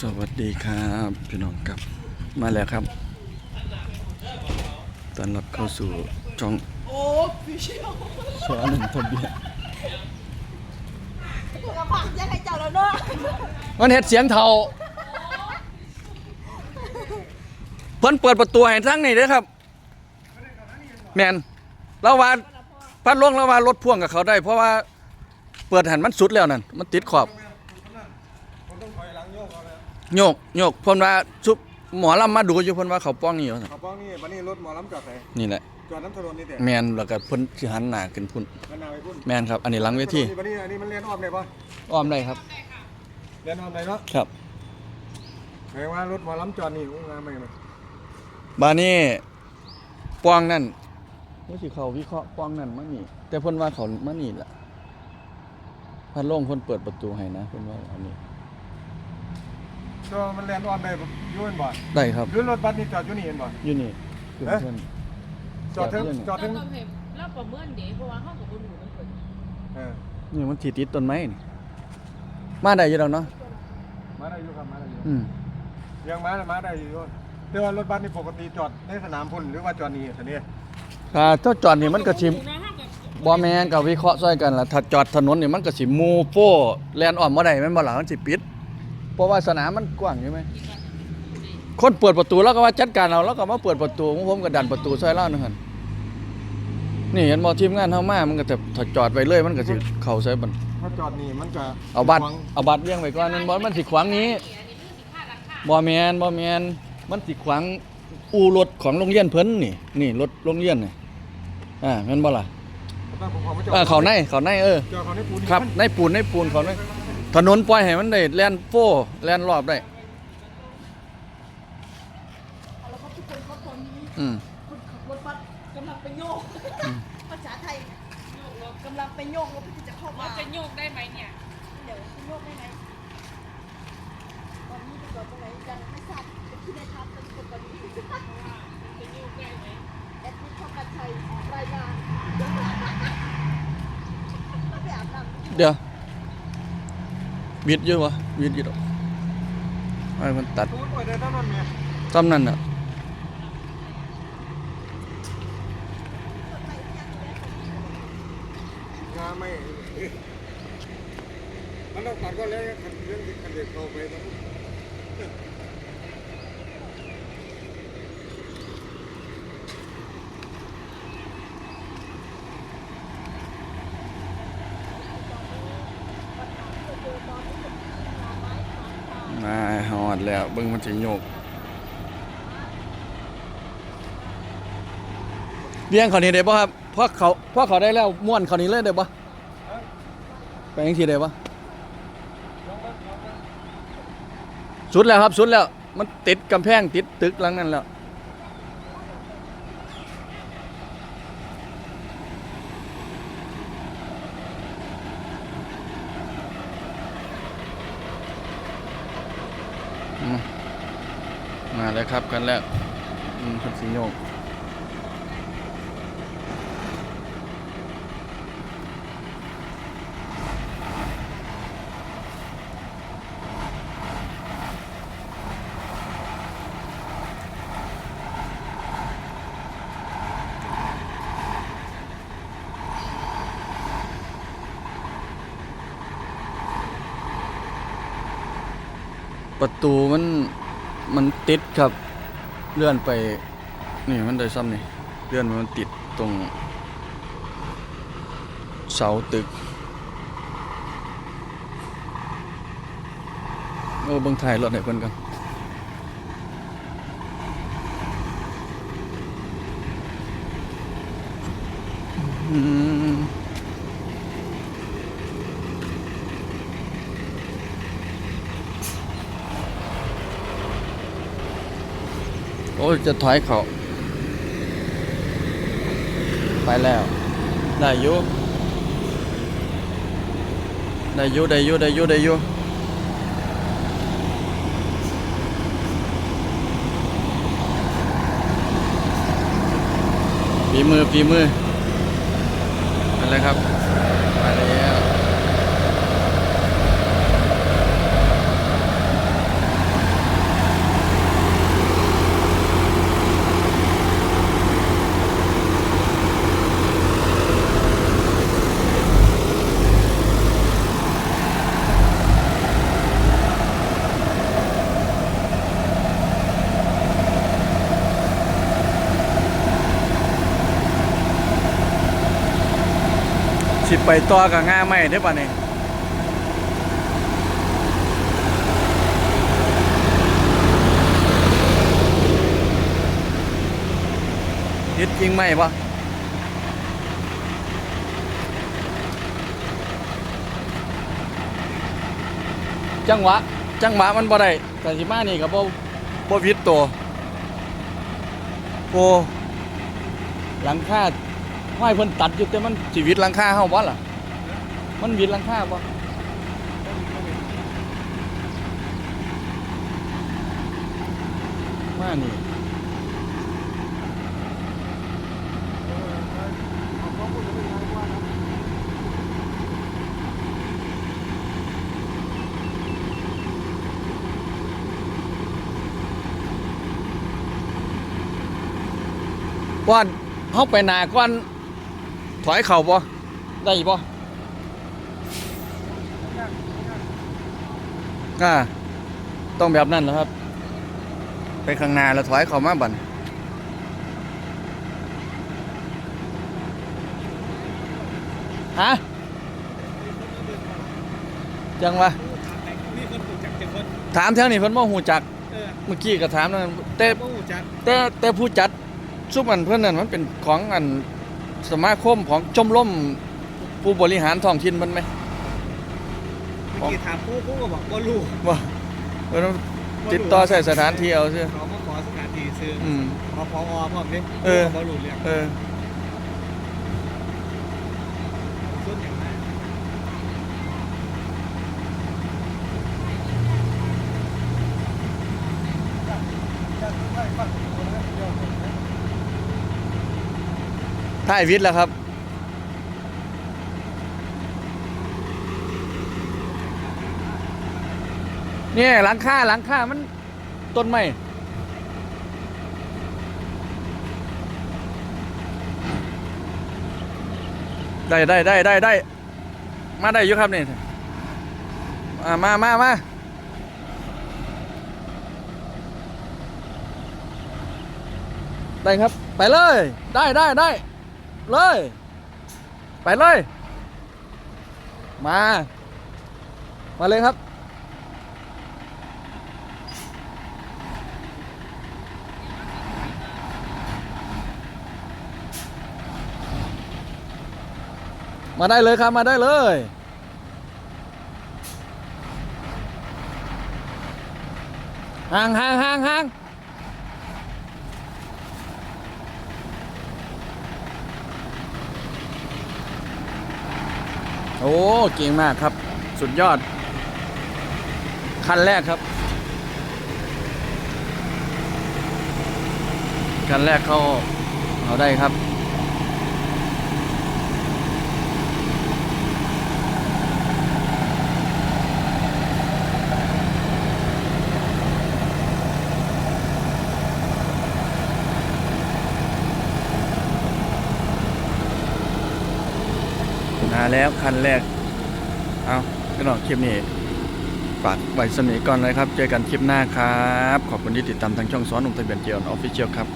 สวัสดีครับพี่น้องครับมาแล้วครับต้อนรับเข้าสู่ช่องโอ้พี่เชี่ยวชอหนึ่งทะเบียนถูกกระพังยังไงเจ้าแล้วเนาะมันเห็ดเสียงเทาเพิ่นเปิดประตูให้ทั้งนี่เด้อครับ แมนเราว่าพัดลงเราว่ารถพ่วงกับเขาได้ เพราะว่าเปิดหันมันสุดแล้วนั่นมันติดขอบ โยกโยกเพิ่นว่าซุปหมอลำมาดูอยู่เพิ่นว่าเขาป้องนี่อยู่ซั่นขับป้องนี่วันนี้รถหมอลำจอดไหนนี่แหละจอดน้ำถนนนี่แต่แมนแล้วก็เพิ่นสิหันหน้าขึ้นพุ่นมันนาไปพุ่นแมนครับ อันนี้หลังเวทีวันนี้อันนี้มันเลียนอ้อมได้ปะอ้อมได้ครับเลียนอ้อมได้เนาะครับแปลว่ารถหมอลำจอดนี่งานใหม่ไหมบานี้ป้องนั่นนี่สิเขาวิเคราะห์ป้องนั่นมานี่ แต่เพิ่นว่าเขามานี่ล่ะพัดลงเพิ่นเปิดประตูให้นะเพิ่นว่าอันนี้ ก็มันเลียนอ้อมได้อยุ่เห็นบ่ได้ครับหรือรถบัสนี่จอดอยู่นี่เห็นบ่ อยู่นี่คือเอ๊ะเพิ่นจอดถึงจอดถึงเราเห็นเราประเมินเดี๋ยวเพราะว่าเขากับบนหมู่มันเปิดเออนี่มันสิติดต้นไม้นี่มาได้อยู่แล้วเนาะมาได้อยู่ครับมาได้อยู่อืมยังมาได้มาได้อยู่แต่ว่ารถบัสนี่ปกติจอดในสนามพุ่นหรือว่าจอดนี่ท่านี้อ่าถ้าจอดนี่มันก็สินะฮะกับบ่แม่นก็วิเคราะห์ซอยกันล่ะถ้าจอดถนนนี่มันก็สิมูโฟแล่นอ้อมบ่ได้แม่นบ่ล่ะมันสิปิด เพราะว่าสนามมันกว้างใช่ไหมคนเปิดประตูแล้วก็ว่าจัดการเอาแล้วก็มาเปิดประตูของผมก็ดันประตูซอยเล่านึงหั่นนี่เห็นบ่ทีมงานเฮามามันก็จะถ้าจอดไว้เลยมันก็สิเข้าใส่บันถ้าจอดนี่มันจะเอาบัตรเอาบัตรเลี้ยงไว้ก่อนนั่นบ่มันสิขวางนี้บ่แม่นบ่แม่นมันสิขวางอู่รถของโรงเรียนเพิ่นนี่นี่รถโรงเรียนนี่อ่าแม่นบ่ล่ะถ้าผมขอมาจอดเออเขาในเขาในเออจอดเขาในปูนนี่ครับมันในปูนในปูนเขาใน ถนนปล่อยให้มันได้แล่นโฟแล่นรอบได้แล้วก็ทุกคนเขาตอนนี้อืม คนขับรถบัสกำลังไปโยกภาษาไทยกำลังไปโยกรถที่จะเข้า เรา มา จะโยกได้ไหมเนี่ย เดี๋ยวโยกได้ไหมตอนนี้ไปจอดตรงไหนยังไม่ทราบแต่ที่ได้ทำเป็นคนตอนนี้ จะโยกได้ไหม แอดมินช่องการชัยรายงานต้องไปอาบน้ำ เดี๋ยว บิดเยอะวะบิดกี่ดอกไอ้มันตัดปูนปล่อยได้เท่านั้นไงซ้ำนั่นอะไม่มันต้องตัดก็แล้วคันเรื่องคันเด็กเข้าไปต้อง มาหอด แล้วเบิ้งมันจะโยกเลี้ยงเขานี้ได้บ่ครับเพราะเขาเพราะเขาได้แล้วม้วนเขานี้เลยได้บ่ไปยังทีได้บ่สุดแล้วครับสุดแล้ว มันติดกำแพงติดตึกหลังนั้นแล้ว แล้วครับกันแล้วอืมคุณสิโยกประตูมัน มันติดครับ เลื่อนไป นี่มันได้ซ้ำนี่ เลื่อนมันติดตรง เสาตึก โอ้เบิ่งถ่ายรถให้เพิ่นกันอืม โอ้จะถอยเขา ไปแล้ว ได้ยู่ได้ยู่ได้ยู่ได้ยู่ได้อยู่ฝีมือฝีมืออะไรครับมาแล้ว สิไปต่อกับง่าไม่ได้ป่ะนี่ยึดจริงไหมปะจังหวะ จังหวะมันบ่ได้แต่สิมานี่ก็บ่บ่วิดตัวโอ้หลังคา ห้อยเพิ่นตัดอยู่แต่มันสิวิดหลังคาเฮาบ่ล่ะ มันวิดลังคาบ่มานี่ก่อนเฮาไปหนาก่อน ถอยเข่าบ่ได้บ่อ่าต้องแบบนั้นเหรอครับ ไปข้างหน้าแล้วถอยเข้ามาบันฮะจังวะนี่คนถูกจักเจ็ดคนถามแถวนี้เพิ่นบ่ฮู้จักเออเมื่อกี้ก็ถามนั่นแต่ผู้จัดแต่แต่ผู้จัดซุปอันเพิ่นนั่นมันเป็นของอัน สมาคมของชมรมผู้บริหารท้องถิ่นมันไหมเมื่อกี้ถามผู้ผู้ก็บอกว่าลูกว่าเพิ่นติดต่อใส่สถานที่เอาซื่อเขามาขอสถานที่ซื้ออืมพอพอพร้อมดิเออบอลูเรียกเออ ส่วนอย่างไร ถ่ายวิทย์แล้วครับ เนี่ยหลังคาหลังคามันต้นไม้ได้ได้ได้ได้ได้มาได้อยู่ครับนี่อ่ามามามาได้ครับ ไปเลย ได้ได้ได้ เลย ไปเลย มา มาเลยครับมาได้เลยครับ มาได้เลย ห่างห่างห่างห่าง โอ้ เก่งมากครับ สุดยอด คันแรกครับ คันแรกเขาเอาได้ครับ แล้วคันแรก เอาก็นอกคลิปนี้ฝากไว้สนิทก่อนเลยครับ เจอกันคลิปหน้าครับ ขอบคุณที่ติดตามทางช่องซ้อนหนุ่มทะเบียนเจียวออฟฟิเชียลครับ